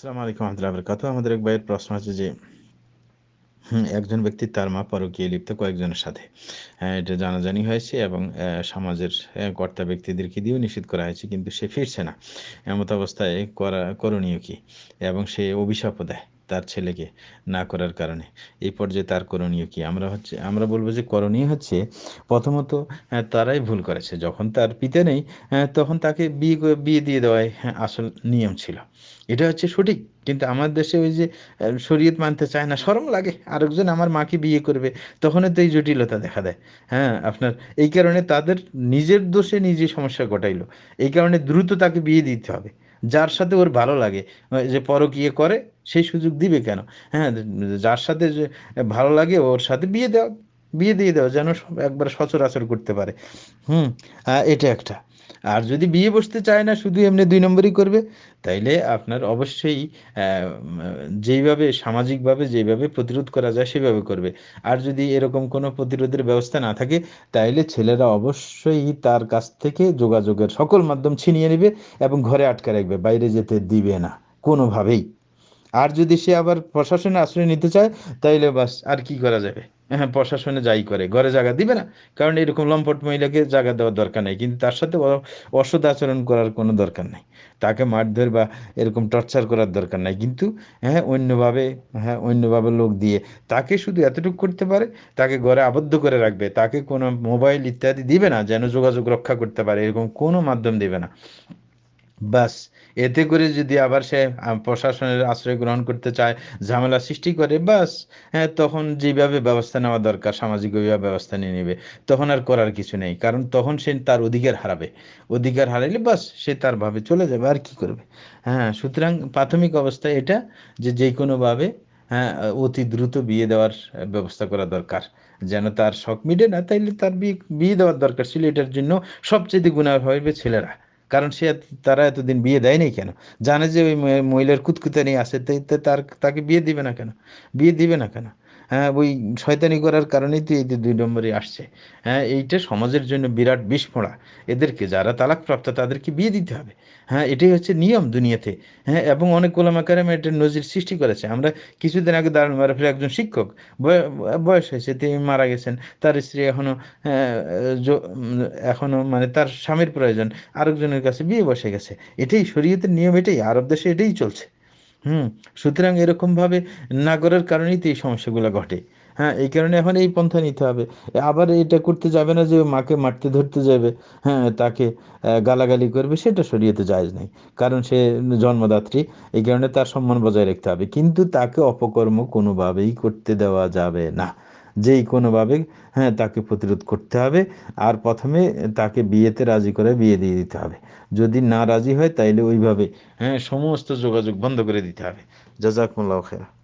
আসসালামু আলাইকুম আহমদুল্লাহ বরকাত আমাদের এক ভাইয়ের প্রশ্ন আছে যে একজন ব্যক্তি তার মা পরকীয় লিপ্ত কয়েকজনের সাথে। হ্যাঁ, এটা জানাজানি হয়েছে এবং সমাজের কর্তা ব্যক্তিদেরকে দিয়েও নিষেধ করা হয়েছে কিন্তু সে ফিরছে না। এমত অবস্থায় করা করণীয় কি? এবং সে অভিশাপও দেয়। তার ছেলেকে না করার কারণে। এই পর্যায়ে তার করণীয় কি? আমরা হচ্ছে আমরা বলব যে করণীয় হচ্ছে প্রথমত তারাই ভুল করেছে। যখন তার পিতা নেই আহ, তখন তাকে বিয়ে বিয়ে দিয়ে দেওয়াই হ্যাঁ, আসল নিয়ম ছিল। এটা হচ্ছে সঠিক। কিন্তু আমার দেশে ওই যে শরীয়ত মানতে চায় না শরম লাগে। আরেকজন আমার মাকে বিয়ে করবে তখনই তো এই জটিলতা দেখা দেয়। হ্যাঁ আপনার এই কারণে তাদের নিজের দোষে নিজে সমস্যা ঘটাইলো। এই কারণে দ্রুত তাকে বিয়ে দিতে হবে। যার সাথে ওর ভালো লাগে যে পরকীয়ে করে সেই সুযোগ দিবে কেন? হ্যাঁ যার সাথে ভালো লাগে ওর সাথে বিয়ে দেওয়া, বিয়ে দিয়ে দেওয়া যেন একবার সচরাচর করতে পারে। হুম এটা একটা। আর যদি বিয়ে বসতে চায় না, শুধু এমনি দুই নম্বরই করবে, তাইলে আপনার অবশ্যই যেইভাবে সামাজিকভাবে যেভাবে প্রতিরোধ করা যায় সেভাবে করবে। আর যদি এরকম কোনো প্রতিরোধের ব্যবস্থা না থাকে, তাইলে ছেলেরা অবশ্যই তার কাছ থেকে যোগাযোগের সকল মাধ্যম ছিনিয়ে নেবে এবং ঘরে আটকে রাখবে, বাইরে যেতে দিবে না, কোনোভাবেই। আর যদি সে আবার প্রশাসনে আশ্রয় নিতে চায়, তাইলে বাস আর কি করা যাবে? হ্যাঁ প্রশাসনে যাই করে, ঘরে জায়গা দিবে না। কারণ এরকম লম্পট মহিলাকে জায়গা দেওয়ার দরকার নেই। কিন্তু তার সাথে অ- অসৎ আচরণ করার কোনো দরকার নেই। তাকে মারধর বা এরকম টর্চার করার দরকার নাই। কিন্তু হ্যাঁ অন্যভাবে হ্যাঁ অন্যভাবে লোক দিয়ে তাকে শুধু এতটুকু করতে পারে, তাকে ঘরে আবদ্ধ করে রাখবে। তাকে কোনো মোবাইল ইত্যাদি দিবে না, যেন যোগাযোগ রক্ষা করতে পারে। এরকম কোনো মাধ্যম দিবে না। বাস, এতে করে যদি আবার সে প্রশাসনের আশ্রয় গ্রহণ করতে চায়, ঝামেলা সৃষ্টি করে, বাস হ্যাঁ তখন যেভাবে ব্যবস্থা নেওয়া দরকার, সামাজিক ওইভাবে ব্যবস্থা নিয়ে নেবে, তখন আর করার কিছু নেই, কারণ তখন সে তার অধিকার হারাবে, অধিকার হারাইলে বাস, সে তার ভাবে চলে যাবে, আর কি করবে? হ্যাঁ সুতরাং প্রাথমিক অবস্থায় এটা, যে যে কোনোভাবে হ্যাঁ অতি দ্রুত বিয়ে দেওয়ার ব্যবস্থা করা দরকার, যেন তার শখ মিটে না, তাইলে তার বিয়ে বিয়ে দেওয়ার দরকার ছিল, এটার জন্য সবচেয়ে গুণাহ হবে ছেলেরা। কারণ সে তারা এতদিন বিয়ে দেয়নি কেন? জানে যে ওই মহিলার কুতকুতানি আছে তাই তার, তাকে বিয়ে দিবে না কেন? বিয়ে দিবে না কেন? হ্যাঁ ওই শয়তানি করার কারণেই তো এই যে দুই নম্বরে আসছে। হ্যাঁ এইটা সমাজের জন্য বিরাট বিস্ফোড়া। এদেরকে যারা তালাকপ্রাপ্ত তাদেরকে বিয়ে দিতে হবে। হ্যাঁ এটাই হচ্ছে নিয়ম দুনিয়াতে। হ্যাঁ এবং অনেক ওলামা কারাম এটা নজির সৃষ্টি করেছে। আমরা কিছুদিন আগে দারুণ মারফের একজন শিক্ষক বয়- বয়স হয়েছে তিনি মারা গেছেন। তার স্ত্রী এখনও হ্যাঁ, এখনও মানে তার স্বামীর প্রয়োজন। আরেকজনের কাছে বিয়ে বসে গেছে। এটাই শরীয়তের নিয়ম এটাই। আরব দেশে এটাই চলছে। হুম, সুতরাং এরকমভাবে না করার কারণেই তো এই সমস্যাগুলো ঘটে। হ্যাঁ এই কারণে এখন এই পন্থা নিতে হবে। আবার এটা করতে যাবে না যে মাকে মারতে ধরতে যাবে হ্যাঁ তাকে গালাগালি করবে, সেটা শরীয়তে যায় নাই। কারণ সে জন্মদাত্রী, এই কারণে তার সম্মান বজায় রাখতে হবে। কিন্তু তাকে অপকর্ম কোনোভাবেই করতে দেওয়া যাবে না। যেই কোনোভাবে হ্যাঁ তাকে প্রতিরোধ করতে হবে আর প্রথমে তাকে বিয়েতে রাজি করে বিয়ে দিয়ে দিতে হবে। যদি না রাজি হয় তাইলে ওইভাবে হ্যাঁ সমস্ত যোগাযোগ বন্ধ করে দিতে হবে। জাজাকুমুল্লাহ খেরা